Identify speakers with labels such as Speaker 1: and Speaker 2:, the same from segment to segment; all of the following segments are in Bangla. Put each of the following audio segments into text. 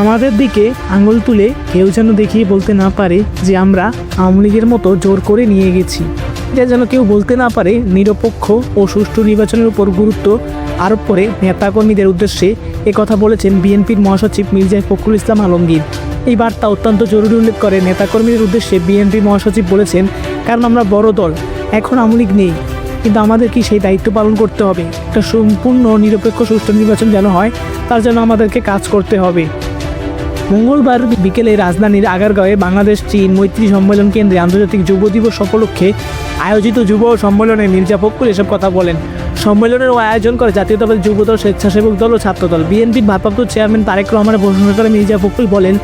Speaker 1: আমাদের দিকে আঙুল তুলে কেউ যেন দেখিয়ে বলতে না পারে যে আমরা আওয়ামী লীগের মতো জোর করে নিয়ে গেছি। এটা যেন কেউ বলতে না পারে নিরপেক্ষ ও সুষ্ঠু নির্বাচনের উপর গুরুত্ব আরোপ করে নেতাকর্মীদের উদ্দেশ্যে কথা বলেছেন বিএনপির মহাসচিব মির্জা ফখরুল ইসলাম আলমগীর। এই বার্তা অত্যন্ত জরুরি উল্লেখ করে নেতাকর্মীদের উদ্দেশ্যে বিএনপি মহাসচিব বলেছেন, কারণ আমরা বড় দল, এখন আওয়ামী লীগ নেই, কিন্তু আমাদের কি সেই দায়িত্ব পালন করতে হবে? একটা সম্পূর্ণ, নিরপেক্ষ, সুষ্ঠু নির্বাচন যেন হয়, তার জন্য আমাদেরকে কাজ করতে হবে। মঙ্গলবার বিকেলে রাজধানীর আগারগাঁওয়ে বাংলাদেশ, চীন মৈত্রী সম্মেলন কেন্দ্রে আন্তর্জাতিক যুব দিবস উপলক্ষে আয়োজিত যুব সম্মেলনে মির্জা ফখরুল এসব কথা বলেন। সম্মেলনের আয়োজন করে জাতীয় জাতীয়তাবাদী যুবদল, স্বেচ্ছাসেবক দল ও ছাত্রদল। বিএনপির ভারপ্রাপ্ত চেয়ারম্যান তারেক রহমানের প্রশংসা করে মির্জা ফখরুল বলেন,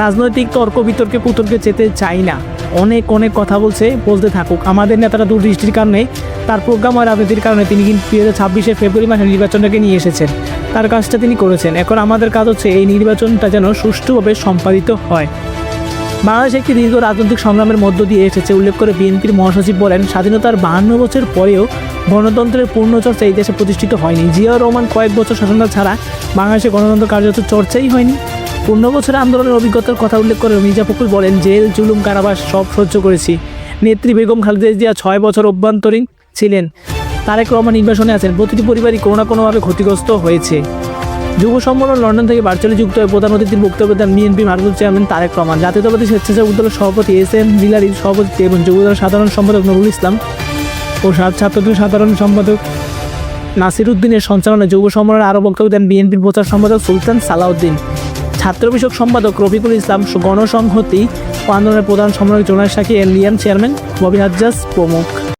Speaker 1: রাজনৈতিক তর্ক বিতর্কে কুতর্কে যেতে চাই না। অনেক অনেক কথা বলছে, বলতে থাকুক। আমাদের নেতারা দূরদৃষ্টির কারণে, তার প্রোগ্রাম আর রাজনীতির কারণে তিনি কিন্তু দুই হাজার ছাব্বিশের ফেব্রুয়ারি মাসে নির্বাচনটাকে নিয়ে এসেছেন। তার কাজটা তিনি করেছেন। এখন আমাদের কাজ হচ্ছে এই নির্বাচনটা যেন সুষ্ঠুভাবে সম্পাদিত হয়। বাংলাদেশ একটি দীর্ঘ রাজনৈতিক সংগ্রামের মধ্য দিয়ে এসেছে। উল্লেখ করে বিএনপির মহাসচিব বলেন, স্বাধীনতার বাহান্ন বছর পরেও গণতন্ত্রের পূর্ণ চর্চা এই দেশে প্রতিষ্ঠিত হয়নি। জিয়া রহমান কয়েক বছর শাসনকাল ছাড়া বাংলাদেশে গণতন্ত্র কার্যত চর্চাই হয়নি। পূর্ণ বছরের আন্দোলনের অভিজ্ঞতার কথা উল্লেখ করে মির্জা ফখরুল বলেন, জেল, জুলুম, কারাবাস সব সহ্য করেছি। নেত্রী বেগম খালেদা জিয়া ছয় বছর অভ্যন্তরীণ ছিলেন। তারেক রহমান নির্বাসনে আছেন। প্রতিটি পরিবারই কোনো না কোনোভাবে ক্ষতিগ্রস্ত হয়েছে। যুব সম্মেলন লন্ডন থেকে ভার্চুয়ালি যুক্ত হয়ে প্রধান অতিথির বক্তব্য দেন বিএনপি মার্গদূত চেয়ারম্যান তারেক রহমান। জাতীয়তাবাদী স্বেচ্ছাসেবক দলের সভাপতি এস এম বিলারির সভাপতি এবং যুবদলের সাধারণ সম্পাদক নুরুল ইসলাম ও সাত ছাত্রদলের সাধারণ সম্পাদক নাসির উদ্দিনের সঞ্চালনে যুব সম্মেলনে আরও বক্তব্য দেন বিএনপির প্রচার সম্পাদক সুলতান সালাউদ্দিন। ছাত্র বিষয়ক সম্পাদক রফিকুল ইসলাম গণসংহতি ও আন্দোলনের প্রধান সম্পাদক জোনার সাকি এলিয়ান চেয়ারম্যান ববি হাজ্জাজ প্রমুখ।